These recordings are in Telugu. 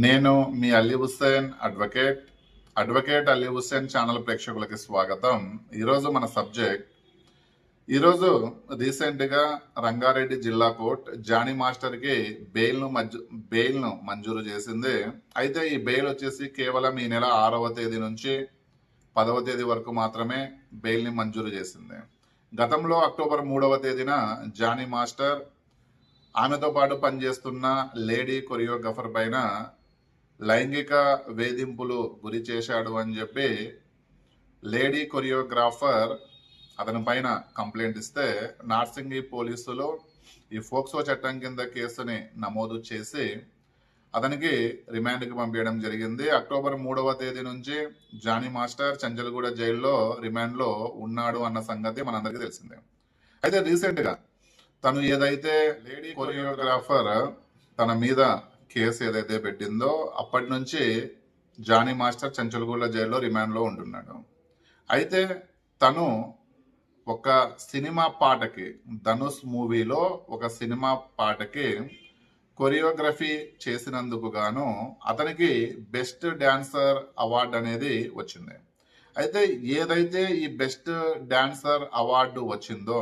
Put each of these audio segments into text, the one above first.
నేను మీ Ali Hussain advocate advocate Ali Hussain channel ప్రేక్షకులకి స్వాగతం. ఈరోజు మన సబ్జెక్ట్ ఈరోజు రీసెంట్గా రంగారెడ్డి జిల్లా కోర్ట్ జానీ మాస్టర్కి బెయిల్ను మంజూ బెయిల్ను మంజూరు చేసింది. అయితే ఈ బెయిల్ వచ్చేసి కేవలం ఈ నెల ఆరవ తేదీ నుంచి పదవ తేదీ వరకు మాత్రమే బెయిల్ని మంజూరు చేసింది. గతంలో అక్టోబర్ మూడవ తేదీన జానీ మాస్టర్ ఆమెతో పాటు పనిచేస్తున్న లేడీ కొరియోగ్రఫర్ పైన లైంగిక వేధింపులు గురి చేశాడు అని చెప్పి లేడీ కొరియోగ్రాఫర్ అతని పైన కంప్లైంట్ ఇస్తే నార్సింగి పోలీసులు ఈ ఫోక్సో చట్టం కింద కేసుని నమోదు చేసి అతనికి రిమాండ్కి పంపించడం జరిగింది. అక్టోబర్ మూడవ తేదీ నుంచి జానీ మాస్టర్ చంచల్గూడ జైల్లో రిమాండ్లో ఉన్నాడు అన్న సంగతి మనందరికీ తెలిసిందే. అయితే రీసెంట్గా తను ఏదైతే లేడీ కొరియోగ్రాఫర్ తన మీద కేసు ఏదైతే పెట్టిందో అప్పటి నుంచి జానీ మాస్టర్ చంచల్గూడ జైల్లో రిమాండ్లో ఉంటున్నాడు. అయితే తను ఒక సినిమా పాటకి ధనుష్ మూవీలో ఒక సినిమా పాటకి కొరియోగ్రఫీ చేసినందుకు గాను అతనికి బెస్ట్ డాన్సర్ అవార్డు అనేది వచ్చింది. అయితే ఏదైతే ఈ బెస్ట్ డాన్సర్ అవార్డు వచ్చిందో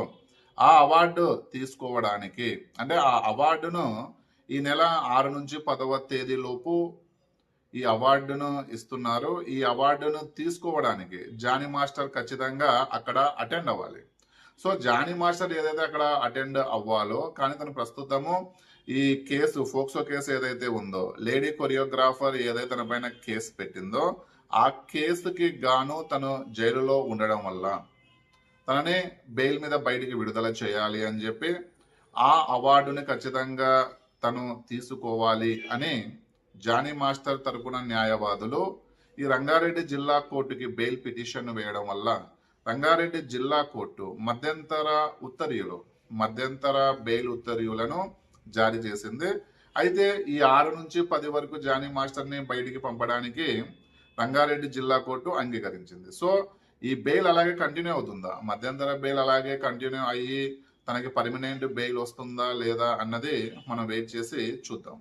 ఆ అవార్డు తీసుకోవడానికి అంటే ఆ అవార్డును ఈ నెల ఆరు నుంచి పదవ తేదీలోపు ఈ అవార్డును ఇస్తున్నారు. ఈ అవార్డును తీసుకోవడానికి జానీ మాస్టర్ ఖచ్చితంగా అక్కడ అటెండ్ అవ్వాలి. సో జానీ మాస్టర్ ఏదైతే అక్కడ అటెండ్ అవ్వాలో కానీ తను ప్రస్తుతము ఈ కేసు ఫోక్సో కేసు ఏదైతే ఉందో లేడీ కొరియోగ్రాఫర్ ఏదైతే తన పైన కేసు పెట్టిందో ఆ కేసుకి గాను తను జైలులో ఉండడం వల్ల తనని బెయిల్ మీద బయటికి విడుదల చేయాలి అని చెప్పి ఆ అవార్డుని ఖచ్చితంగా తను తీసుకోవాలి అని జానీ మాస్టర్ తరపున న్యాయవాదులు ఈ రంగారెడ్డి జిల్లా కోర్టుకి బెయిల్ పిటిషన్ వేయడం వల్ల రంగారెడ్డి జిల్లా కోర్టు మధ్యంతర ఉత్తర్యులు మధ్యంతర బెయిల్ ఉత్తర్యులను జారీ చేసింది. అయితే ఈ ఆరు నుంచి పది వరకు జానీ మాస్టర్ని బయటికి పంపడానికి రంగారెడ్డి జిల్లా కోర్టు అంగీకరించింది. సో ఈ బెయిల్ అలాగే కంటిన్యూ అవుతుందా? మధ్యంతర బెయిల్ అలాగే కంటిన్యూ అయ్యి తనకి పర్మనెంట్ బెయిల్ వస్తుందా లేదా అన్నది మనం వెయిట్ చేసి చూద్దాం.